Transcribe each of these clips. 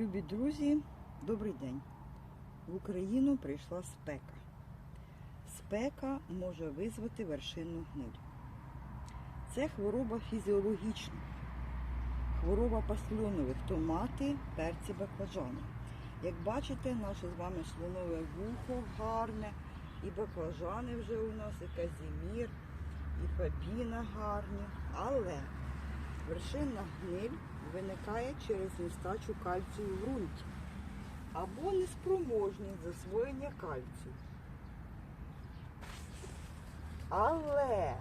Любі друзі, добрий день. В Україну прийшла спека. Спека може визвати вершинну гниль. Це хвороба фізіологічна. Хвороба пасльонових томати, перці, баклажани. Як бачите, наше з вами слонове вухо гарне, і баклажани вже у нас, і казімір, і фабіна гарні. Але вершинна гниль виникає через нестачу кальцію в ґрунті або неспроможність засвоєння кальцію. Але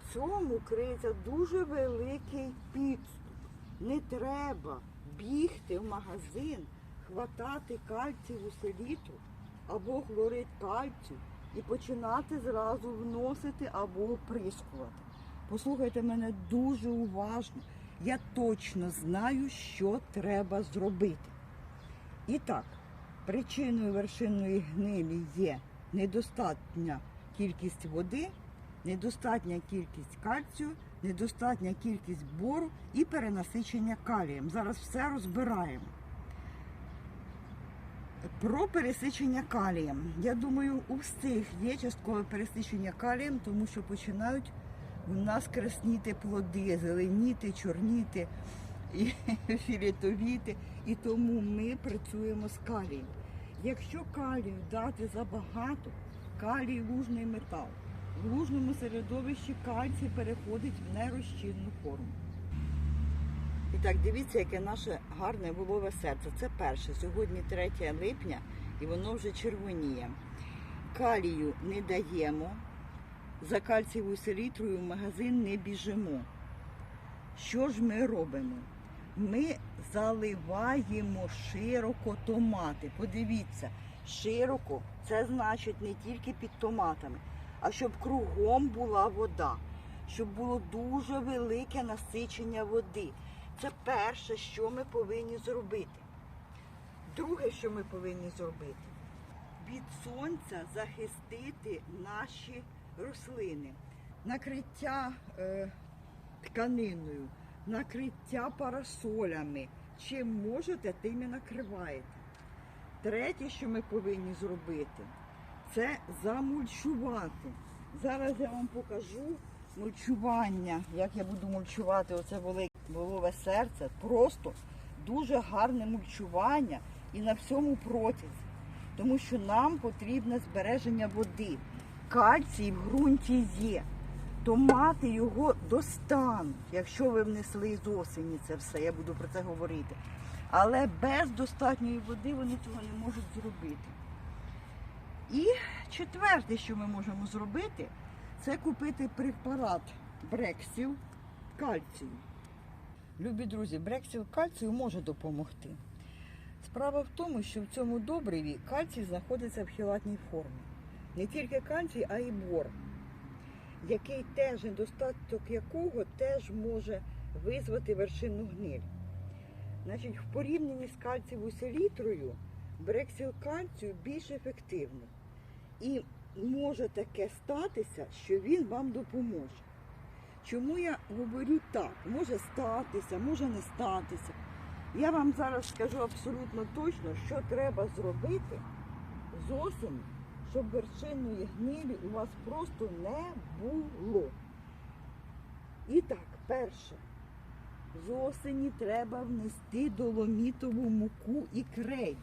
в цьому криється дуже великий підступ. Не треба бігти в магазин, хватати кальцієву селітру або хлорид кальцію і починати зразу вносити або оприскувати. Послухайте мене дуже уважно. Я точно знаю, що треба зробити. І так, причиною вершинної гнилі є недостатня кількість води, недостатня кількість кальцію, недостатня кількість бору і перенасичення калієм. Зараз все розбираємо. Про пересичення калієм. Я думаю, у всіх є часткове пересичення калієм, тому що починають у нас красніти плоди, зеленіти, чорніти і філітовіти. І тому ми працюємо з калієм. Якщо калію дати забагато, калій лужний метал. В лужному середовищі кальцій переходить в нерозчинну форму. І так, дивіться, яке наше гарне волове серце. Це перше. Сьогодні 3 липня і воно вже червоніє. Калію не даємо. За кальцієвою селітрою в магазин не біжимо. Що ж ми робимо? Ми заливаємо широко томати. Подивіться, широко це значить не тільки під томатами, а щоб кругом була вода, щоб було дуже велике насичення води. Це перше, що ми повинні зробити. Друге, що ми повинні зробити, від сонця захистити наші рослини. Накриття е, тканиною, накриття парасолями. Чим можете, тим і накриваєте. Третє, що ми повинні зробити, це замульчувати. Зараз я вам покажу мульчування, як я буду мульчувати оце велике волове серце. Просто дуже гарне мульчування і на всьому протязі. Тому що нам потрібне збереження води. Кальцій в ґрунті є. Томати його достануть, якщо ви внесли з осені це все, я буду про це говорити. Але без достатньої води вони цього не можуть зробити. І четверте, що ми можемо зробити, це купити препарат Брексіл кальцію. Любі друзі, Брексіл кальцію може допомогти. Справа в тому, що в цьому добриві кальцій знаходиться в хілатній формі. Не тільки кальцій, а й бор, який теж недостаток якого теж може визвати вершинну гниль. Значить, в порівнянні з кальцієвою селітрою брексіл кальцію більш ефективний. І може таке статися, що він вам допоможе. Чому я говорю так? Може статися, може не статися. Я вам зараз скажу абсолютно точно, що треба зробити з осені, щоб вершинної гнилі у вас просто не було. І так, перше, з осені треба внести доломітову муку і крейду.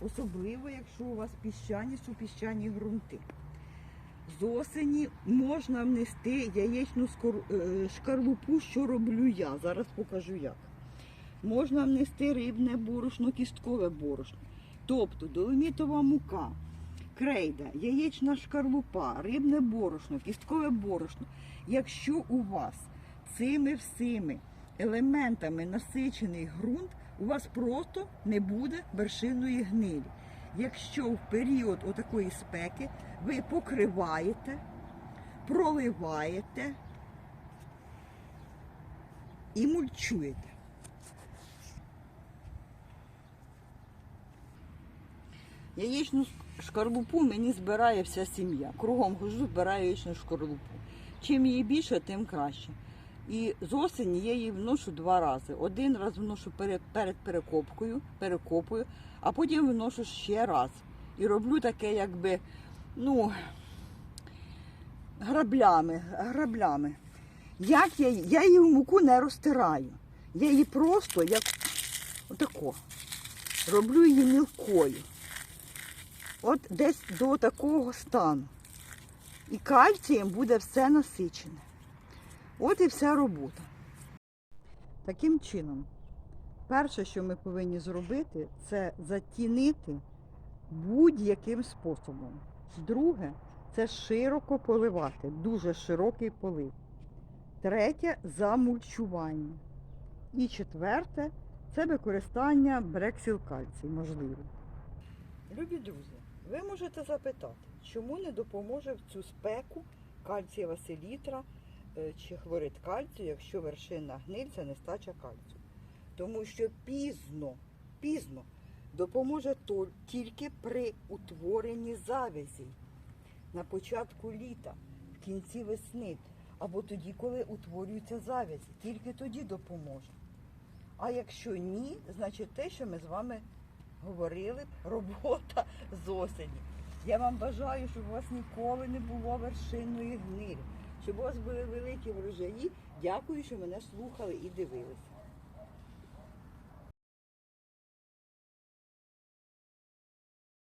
Особливо, якщо у вас піщані супіщані ґрунти. З осені можна внести яєчну е, шкарлупу, що роблю я. Зараз покажу як. Можна внести рибне борошно, кісткове борошно. Тобто доломітова мука, крейда, яєчна шкарлупа, рибне борошно, кісткове борошно. Якщо у вас цими всіми елементами насичений ґрунт, у вас просто не буде вершинної гнилі. Якщо в період отакої спеки ви покриваєте, проливаєте і мульчуєте. Яєчну шкарлупу мені збирає вся сім'я. Кругом хожу, збираю яєчну шкарлупу. Чим її більше, тим краще. І з осені я її вношу два рази. Один раз вношу перед, перед перекопкою, перекопую, а потім вношу ще раз. І роблю таке, якби, ну, граблями, граблями. Як я, я її в муку не розтираю. Я її просто як отако. Роблю її мілкою. От десь до такого стану. І кальцієм буде все насичене. От і вся робота. Таким чином, перше, що ми повинні зробити, це затінити будь-яким способом. Друге, це широко поливати, дуже широкий полив. Третє замульчування. І четверте це використання брексіл кальцій, можливо. Любі друзі, ви можете запитати, чому не допоможе в цю спеку кальцієва селітра е, чи хлорид кальцію, якщо вершина гниль це нестача кальцію. Тому що пізно, пізно допоможе то тільки при утворенні завязей на початку літа, в кінці весни, або тоді, коли утворюються завязі. Тільки тоді допоможе. А якщо ні, значить те, що ми з вами говорили, робота з осені. Я вам бажаю, щоб у вас ніколи не було вершинної гнилі, щоб у вас були великі врожаї. Дякую, що мене слухали і дивилися.